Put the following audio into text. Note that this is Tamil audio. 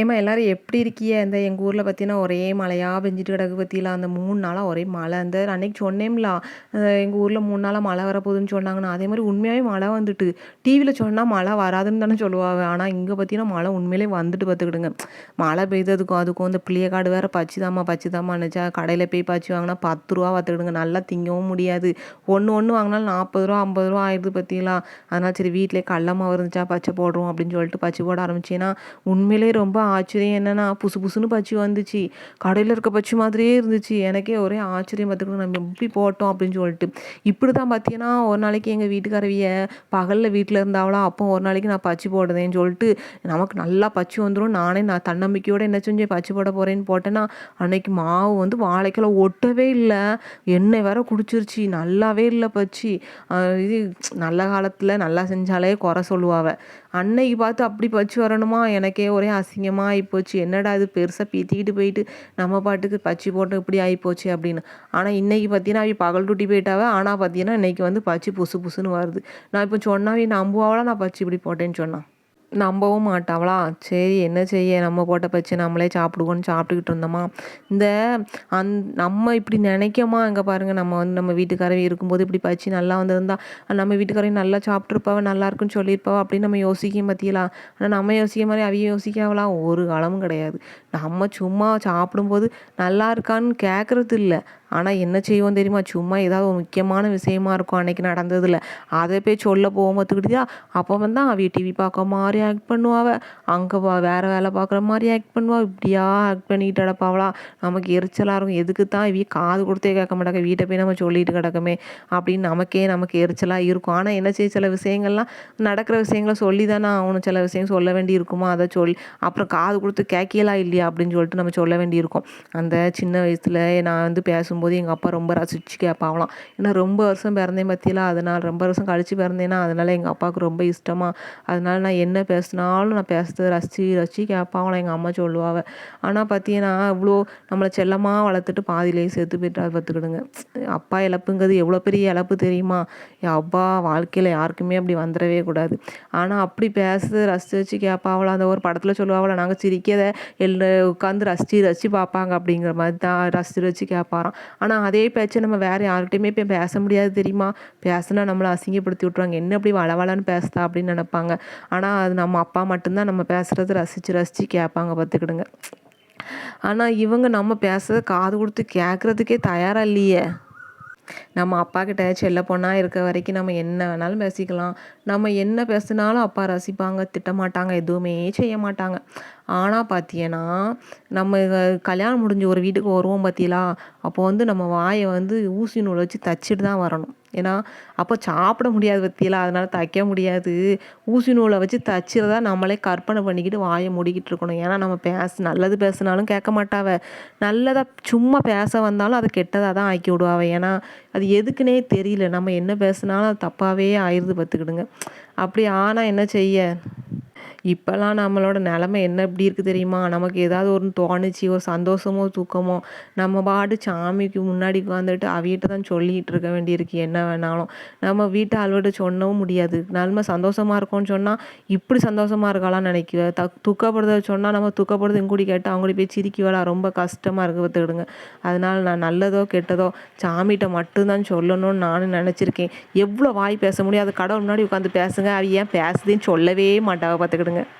ஏம்மா எல்லாரும் எப்படி இருக்கிய? இந்த எங்கள் ஊரில் பார்த்தீங்கன்னா ஒரே மழையாக பெஞ்சிட்டு கிடக்கு பற்றிலாம் அந்த மூணு நாளாக ஒரே மழை. அந்த அன்னைக்கு சொன்னேம்ல எங்கள் ஊரில் மூணு நாளாக மழை வரப்போகுதுன்னு சொன்னாங்கன்னா. அதே மாதிரி உண்மையாகவே மழை வந்துட்டு. டிவியில் சொன்னால் மழை வராதுன்னு தானே சொல்லுவாங்க. ஆனால் இங்கே பார்த்தீங்கன்னா மழை உண்மையிலே வந்துட்டு பார்த்துக்கிடுங்க மழை பெய்ததுக்கும் அதுக்கும் இந்த பிள்ளைய காடு வேறு பச்சிதாமா பச்சிதாமா நினச்சா கடையில் போய் பச்சி வாங்கினா பத்து ரூபா பார்த்துக்கிடுங்க நல்லா திங்கவும் முடியாது. ஒன்று ஒன்று வாங்கினாலும் நாற்பது ரூபா ஐம்பது ரூபா ஆயிடுது பற்றிலாம் அதனால் சரி வீட்டிலே கள்ளமாக இருந்துச்சா பச்சை போடுறோம் அப்படின்னு சொல்லிட்டு பச்சை போட ஆரம்பிச்சேன்னா உண்மையிலே ரொம்ப ஆச்சரியம். என்னென்னா புசு புசுன்னு பச்சி வந்துச்சு. கடையில் இருக்க பச்சி மாதிரியே இருந்துச்சு. எனக்கே ஒரே ஆச்சரியம் பார்த்துக்கணும். நம்ம எப்படி போட்டோம் அப்படின்னு சொல்லிட்டு. இப்படி தான் பார்த்தீங்கன்னா ஒரு நாளைக்கு எங்கள் வீட்டுக்காரவிய பகலில் வீட்டில் இருந்தாவளா அப்போ ஒரு நாளைக்கு நான் பச்சி போடுதேன்னு சொல்லிட்டு நமக்கு நல்லா பச்சி வந்துடும் நானே நான் தன்னம்பிக்கையோடு என்ன செஞ்சேன்? பச்சி போட போகிறேன்னு போட்டேன்னா அன்னைக்கு மாவு வந்து வாழைக்கில் ஒட்டவே இல்லை. எண்ணெய் வேற குடிச்சிருச்சு. நல்லாவே இல்லை பச்சி இது நல்ல காலத்தில் நல்லா செஞ்சாலே குறை சொல்லுவாவை. அன்னைக்கு பார்த்து அப்படி பச்சு வரணுமா? எனக்கே ஒரே அசிங்கமாக ஆகிப்போச்சு என்னடா இது? பெருசாக பீத்திக்கிட்டு போயிட்டு நம்ம பாட்டுக்கு பச்சி போட்டு இப்படி ஆகிப்போச்சு அப்படின்னு. ஆனால் இன்றைக்கி பார்த்தீங்கன்னா அவ பகல் டூட்டி போயிட்டாவே. ஆனால் பார்த்தீங்கன்னா இன்றைக்கி வந்து பச்சி புசு புசுன்னு வருது. நான் இப்போ சொன்னாவே நம்புவாவளா நான் பச்சு இப்படி போட்டேன்னு சொன்னான் நம்பவும் மாட்டாவளா? சரி என்ன செய்ய? நம்ம போட்ட பச்சு நம்மளே சாப்பிடுவோன்னு சாப்பிட்டுக்கிட்டு இருந்தோமா? இந்த அந் நம்ம இப்படி நினைக்கோமா? அங்கே பாருங்கள் நம்ம வந்து நம்ம வீட்டுக்காரவி இருக்கும்போது இப்படி பச்சு நல்லா வந்திருந்தா நம்ம வீட்டுக்காரையும் நல்லா சாப்பிட்ருப்பாவ நல்லா இருக்குன்னு சொல்லியிருப்பாவ அப்படின்னு நம்ம யோசிக்க பற்றியலா ஆனால் நம்ம யோசிக்க மாதிரி அவைய யோசிக்காவலாம் ஒரு காலமும் கிடையாது. நம்ம சும்மா சாப்பிடும்போது நல்லா இருக்கான்னு கேட்குறது இல்லை ஆனால் என்ன செய்வோம் தெரியுமா? சும்மா ஏதாவது ஒரு முக்கியமான விஷயமா இருக்கும் அன்னைக்கு நடந்ததில். அதை போய் சொல்ல போகும் பார்த்துக்கிட்டியா அப்போ வந்து அவ டிவி பார்க்க மாதிரி ஆக்ட் பண்ணுவாவ. அங்கே வேறு வேலை பார்க்குற மாதிரி ஆக்ட் பண்ணுவா. இப்படியா ஆக்ட் பண்ணிக்கிட்டு கிடப்பாவளா? நமக்கு எரிச்சலாக இருக்கும். எதுக்கு தான் இவ காது கொடுத்தே கேட்க மாட்டாங்க. வீட்டை போய் நம்ம சொல்லிட்டு கிடக்குமே அப்படின்னு நமக்கே நமக்கு எரிச்சலாக இருக்கும். ஆனால் என்ன செய்ய சில விஷயங்கள்லாம் நடக்கிற விஷயங்களை சொல்லி தானே ஆகணும். சில விஷயம் சொல்ல வேண்டி இருக்குமா அதை சொல்லி அப்புறம் காது கொடுத்து கேட்கலாம் இல்லையா அப்படின்னு சொல்லிட்டு நம்ம சொல்ல வேண்டி இருக்கும். அந்த சின்ன வயசில் நான் வந்து பேசும்போது போது எங்கள் அப்பா ரொம்ப ரசிச்சு கேட்பாங்களாம் ஏன்னா ரொம்ப வருஷம் பிறந்தேன் பற்றிலாம் அதனால் ரொம்ப வருஷம் கழித்து பிறந்தேன்னா அதனால் எங்கள் அப்பாவுக்கு ரொம்ப இஷ்டமாக அதனால் நான் என்ன பேசினாலும் நான் பேசுறது ரசித்து ரசித்து கேட்பாங்களாம் எங்கள் அம்மா சொல்லுவாங்க ஆனால் பார்த்தீங்கன்னா இவ்வளோ நம்மளை செல்லமாக வளர்த்துட்டு பாதியிலேயே சேர்த்து போயிட்டு பார்த்துக்கிடுங்க அப்பா இழப்புங்கிறது எவ்வளோ பெரிய இழப்பு தெரியுமா? என் அப்பா வாழ்க்கையில் யாருக்குமே அப்படி வந்துடவே கூடாது. ஆனால் அப்படி பேசுறது ரசித்து வச்சு கேட்பாவளோ அந்த ஒரு படத்தில் சொல்லுவாங்களா நாங்கள் சிரிக்கதை எல்லாம் உட்காந்து ரசித்து ரசித்து பார்ப்பாங்க அப்படிங்கிற மாதிரி தான் ரசித்து ரசித்து கேட்பாராம் ஆனால் அதே பேச்சை நம்ம வேறு யார்கிட்டையுமே போய் பேச முடியாது தெரியுமா? பேசினா நம்மளை அசிங்கப்படுத்தி விட்ருவாங்க என்ன அப்படி வளவலன்னு பேசுதா அப்படின்னு நினப்பாங்க. ஆனால் அது நம்ம அப்பா மட்டும்தான் நம்ம பேசுகிறது ரசித்து ரசித்து கேட்பாங்க. பார்த்துக்கிடுங்க. ஆனால் இவங்க நம்ம பேசுகிறத காது கொடுத்து கேட்குறதுக்கே தயாராக இல்லையே. நம்ம அப்பா கிட்ட செல்ல பொண்ணாக இருக்க வரைக்கும் நம்ம என்ன வேணாலும் பேசிக்கலாம். நம்ம என்ன பேசினாலும் அப்பா ரசிப்பாங்க திட்டமாட்டாங்க எதுவுமே செய்ய மாட்டாங்க. ஆனால் பார்த்தீங்கன்னா நம்ம கல்யாணம் முடிஞ்சு ஒரு வீட்டுக்கு வருவோம் பார்த்தீங்களா அப்போ வந்து நம்ம வாயை வந்து ஊசி நூல் வச்சு தச்சுட்டு தான் வரணும். ஏன்னா அப்போ சாப்பிட முடியாது பற்றியெல்லாம் அதனால் தைக்க முடியாது. ஊசி நூலை வச்சு தைச்சிறதா நம்மளே கற்பனை பண்ணிக்கிட்டு வாயை மூடிக்கிட்டு இருக்கணும். ஏன்னா நம்ம பேச நல்லது பேசினாலும் கேட்க மாட்டாவ. நல்லதாக சும்மா பேச வந்தாலும் அதை கெட்டதாக தான் ஆக்கி விடுவாவ. ஏன்னா அது எதுக்குன்னே தெரியல. நம்ம என்ன பேசுனாலும் அது தப்பாகவே ஆயிடுது பார்த்துக்கிடுங்க. அப்படி ஆனால் என்ன செய்ய? இப்போல்லாம் நம்மளோட நிலமை என்ன எப்படி இருக்குது தெரியுமா? நமக்கு ஏதாவது ஒரு தோணுச்சு ஒரு சந்தோஷமோ தூக்கமோ நம்ம பாட்டு சாமிக்கு முன்னாடி உட்காந்துட்டு அவிகிட்ட தான் சொல்லிகிட்டு இருக்க வேண்டியிருக்கு. என்ன வேணாலும். நம்ம வீட்டு ஆள்கிட்ட சொன்னவும் முடியாது. நம்ம சந்தோஷமாக இருக்கோம்னு சொன்னால் இப்படி சந்தோஷமாக இருக்காளான்னு நினைக்குவேன் த துக்கப்படுறத சொன்னால் நம்ம துக்கப்படுறது எங்கூடி கேட்டால் அவங்கூடி போய் சிரிக்குவாளா ரொம்ப கஷ்டமாக இருக்க பார்த்துக்கிடுங்க. அதனால் நான் நல்லதோ கெட்டதோ சாமிகிட்ட மட்டும்தான் சொல்லணும்னு நானும் நினச்சிருக்கேன். எவ்வளோ வாய் பேச முடியும்? கடவுள் முன்னாடி உட்காந்து பேசுங்க. அவ ஏன் பேசுதுன்னு சொல்லவே மாட்டாங்க பார்த்துக்கிடுங்க. வச்சுருக்காங்க